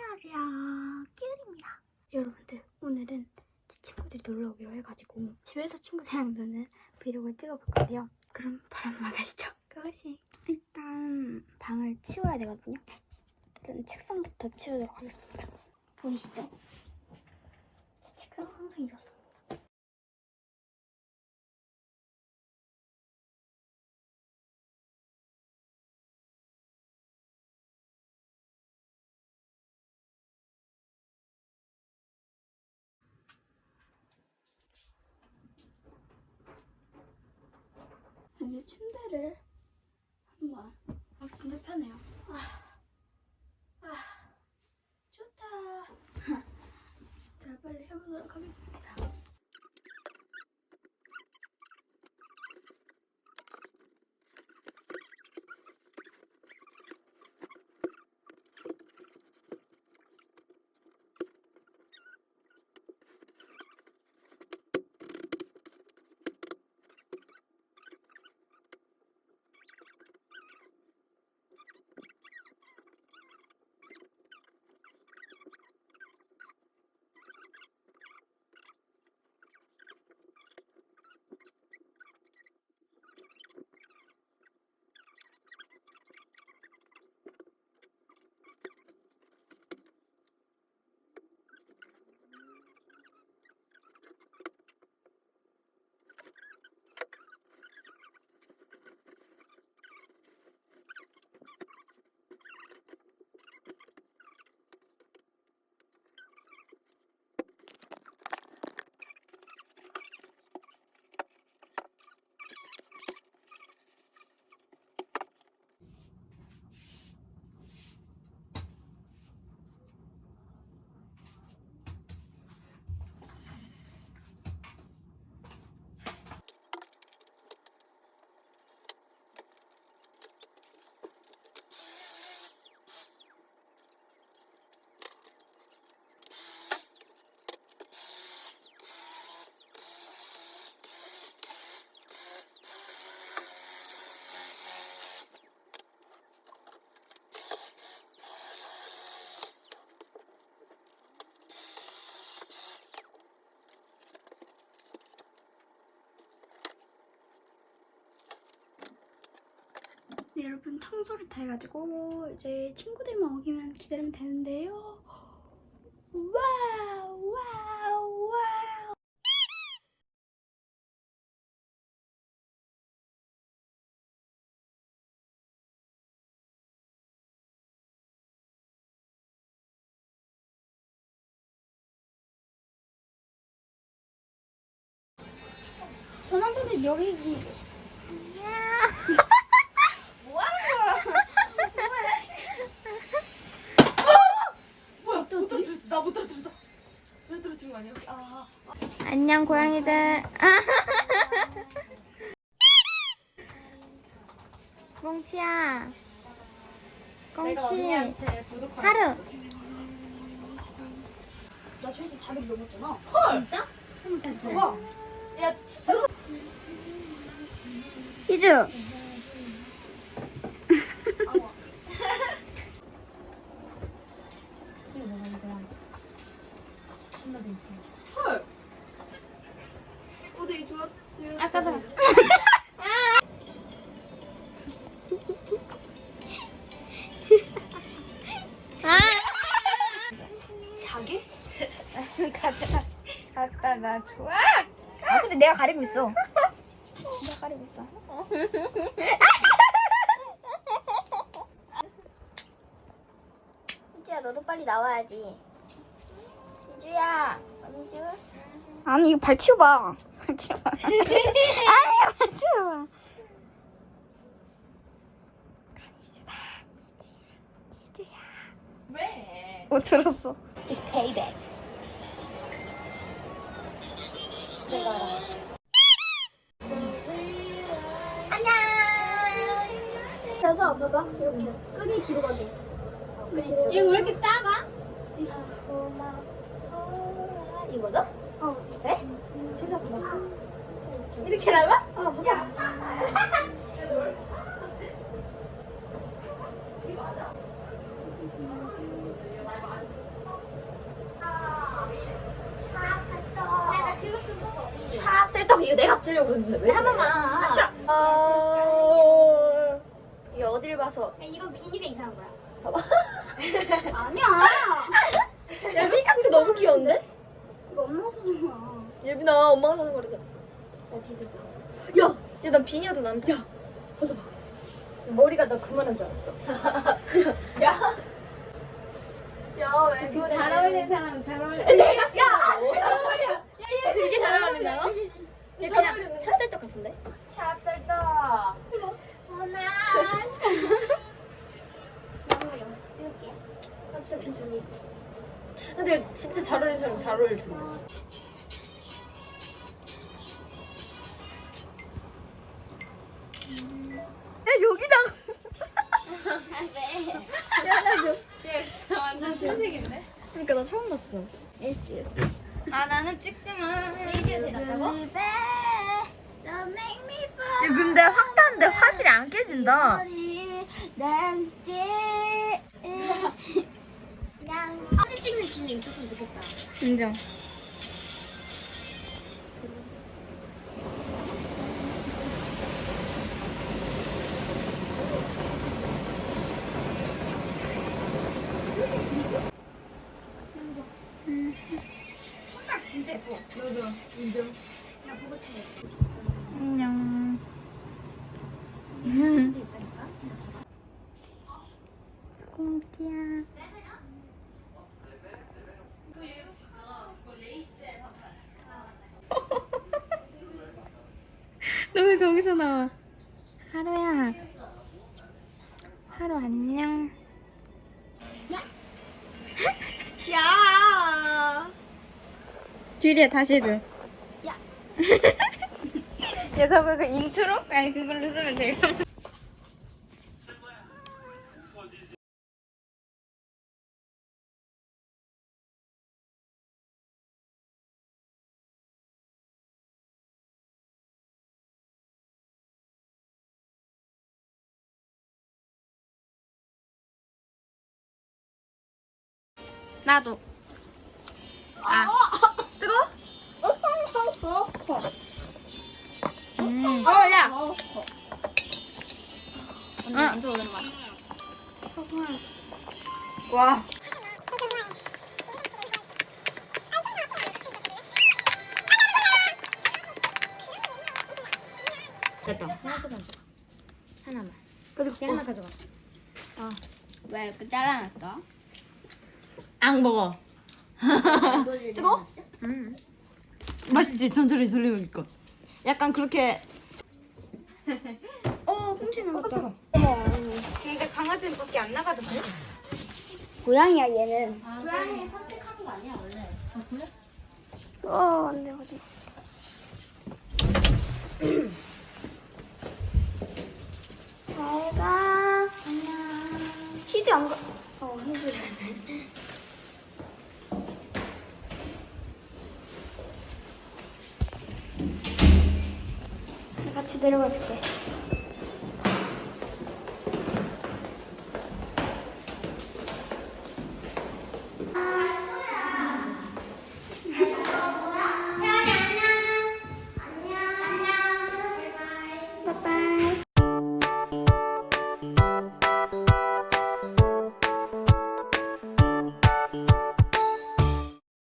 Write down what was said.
안녕하세요. 끼울입니다. 여러분들, 오늘은 제 친구들이 놀러 오기로 해가지고 집에서 친구들이랑 노는 브이로그를 찍어볼 건데요. 그럼 바로 나가시죠. 그것이 일단 방을 치워야 되거든요. 일단 책상부터 치우도록 하겠습니다. 보이시죠? 제 책상 항상 이렇습니다. 이제 침대를 한번 아 진짜 편해요. 아, 아 좋다. 자 빨리 해보도록 하겠습니다 네 여러분 청소를 다 해가지고 이제 친구들만 오기만 기다리면 되는데요. 와우 와우 와우. 전환번호 여기 뭐야? 못 떨어뜨렸어. 나 못 떨어뜨렸어. 왜 떨어뜨린 거 아니야? 아. 안녕 고양이들 꽁치야 내가 꽁치 언니한테. 하루 나 최소 400 넘었잖아. 헐 진짜? 한번 다시 봐봐. 야, 진짜? 희주 나 좋아 어차피 내가 가리고 있어. 내가 가리고 있어 이주야 너도 빨리 나와야지. 이주야, 언니주. 아니 이거 발 치워봐 발 치워봐 아니 발 치워봐 이주다 이주 이주야 왜? 못 들었어 It's payback. 안녕. 그래서 봐봐 이렇게 끈이 뒤로 가게 이거 왜 이렇게 작아? 이거죠? 어 네? 그래서 봐봐 이렇게 나가? 어 봐봐 했는데 왜? 한 번만. 아 싫어. 아. 이 어딜 봐서? 야, 이건 비닐에 이상한 거야. 봐봐. 아니야. 야 피카츄 너무 귀여운데? 이거 엄마 사준 거야. 예빈아 엄마가 사는 거래잖아. 야, 디디. 야, 야, 난 비니아도 난다. 야, 벗어봐. 머리가 나 그만한 줄 알았어. 야, 야, 왜 그거 잘 어울리는 사람 잘 어울려. 내가 야, 잘 어울려. 야, 얘 되게 잘 어울린다. 야, 그냥 찰쌀떡 같은데? 찹쌀떡. 오나. 너무 영상 찍을게. 아, 진짜 괜찮니? 근데 진짜 잘 어울리는 사람 잘 어울릴 텐데. 야, 여기다가. 네. 야, 나 줘. 완전 신세계인데? 그러니까 나 처음 봤어. 아, 나는 찍지 마. me fall. 야, 근데 확 닿는데 화질이 안 깨진다. 사진 찍는 기능 있었으면 좋겠다. 인정. 진짜 예뻐. 맞아, 인정. 나 보고 싶어. 안녕. 공기야. 너 왜 거기서 나와? 하루야. 하루 안녕. 규리야 다시 해줘. 야. 야, 저거 그 인트로? 아니 그걸로 쓰면 돼요. 나도. 아, 뜨거? 음. 어, 야. 응. 완전 오랜만. 와. 됐다. 하나 좀 줘. 하나만. 가져가. 얘 하나 가져가. 아, 왜 이렇게 잘라놨어? 안 먹어. 뜨거? 음. 맛있지? 천천히 돌리니까. 약간 그렇게. 어, 훔치 나갔다. 근데 강아지는 밖에 안 나가도 돼? 고양이야 얘는. 고양이 산책하는 거 아니야 원래. 아? 어 안 돼 가지 마. 잘가. 안녕. 희주 안 가. 어 희주. 같이 내려가 줄게.